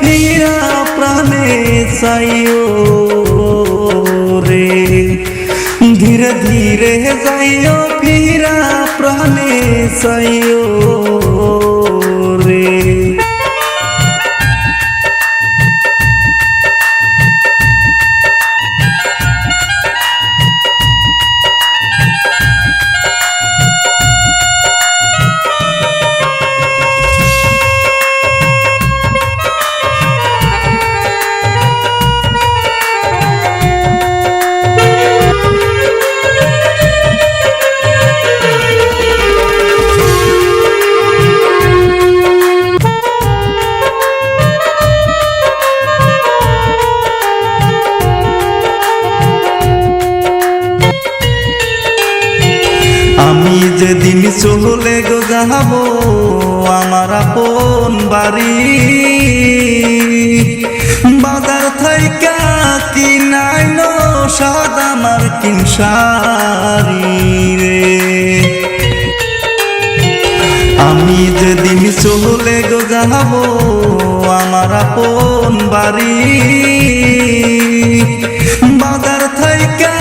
फिरा रे। धीरे धीरे जायो फिरा प्रानेस চলে গো যাব আমার আপন বাড়ি। বাজার থাইকা কিনাই নো সাদা আমার কিনসারি রে। আমি যেদিন চলে গো যাব আমার আপন বাড়ি। বাজার থাইকা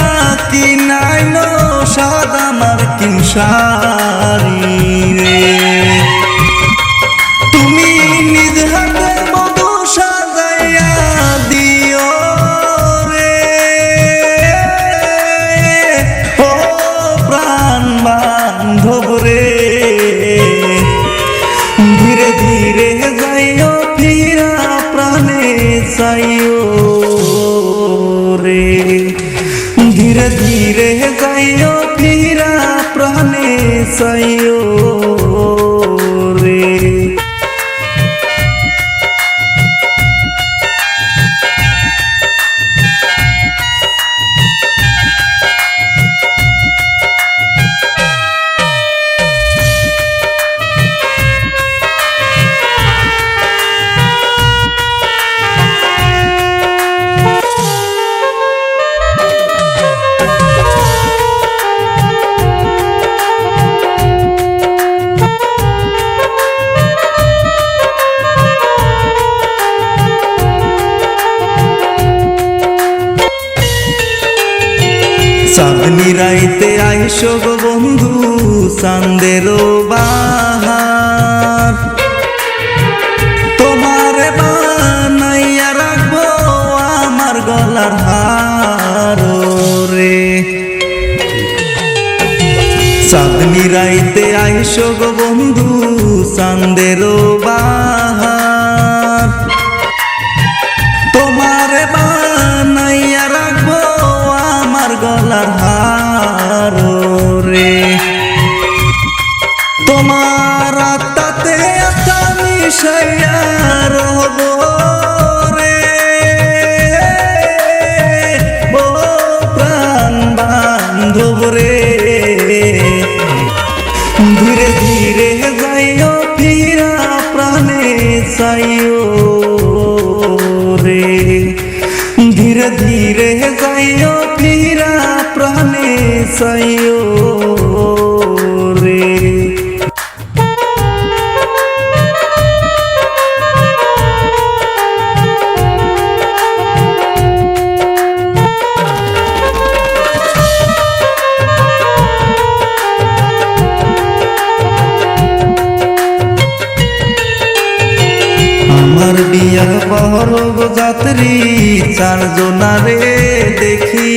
কিনাই নাই আমার কিনসারি রে তুমি নিজ হাতে মধু সাজাইয়া দিও রে। ও প্রাণ বান্ধব রে। ধীরে ধীরে যাইও, ফিরা প্রাণে চাইও রে। ধীরে ধীরে যাইও চাইও। চাঁদনি রাইতে আইসো গো বন্ধু চান্দের বাহার। তোমার বানাইয়া রাখব আমার গলার হার রে চাঁদনি রাইতে আইসো গো বন্ধু চান্দের বাহার। তোমার আত্মাতে আত্মা মিশাইয়া রহব রে। ও প্রাণ বান্ধব রে। ধীরে ধীরে যাইও, ফিরা প্রাণে চাইও রে। ধীরে ধীরে যাইও, ফিরা প্রাণে চাইও আমার বিয়ার বহরগ যাত্রী, চারজনারে দেখি।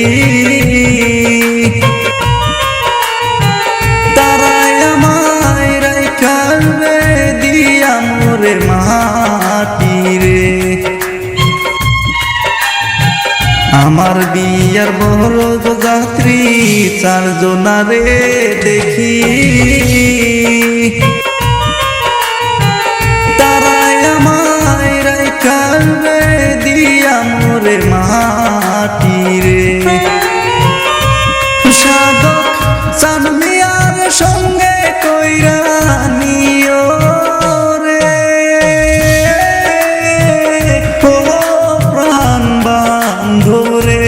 তারাই আমায় রাইখাবে দিয়া মোরে মাটি রে। আমার বিয়ার বহরগ যাত্রী, চারজনারে দেখি। রাইখাবে দিয়া মোরে মাটি রে। সাধক চানমিয়ার সঙ্গে কইরা নিও রে। ও প্রাণ বান্ধব রে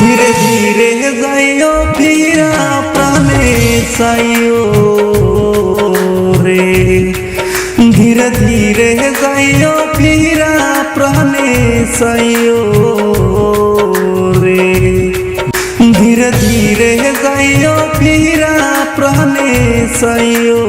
ধীরে ধীরে যাইও, ফিরা প্রাণে চাইও রে। ধীরে ধীরে যাইও ফিরা প্রাণে সাইও রে। ধীরে ধীরে যাইও ফিরা প্রাণে সাইও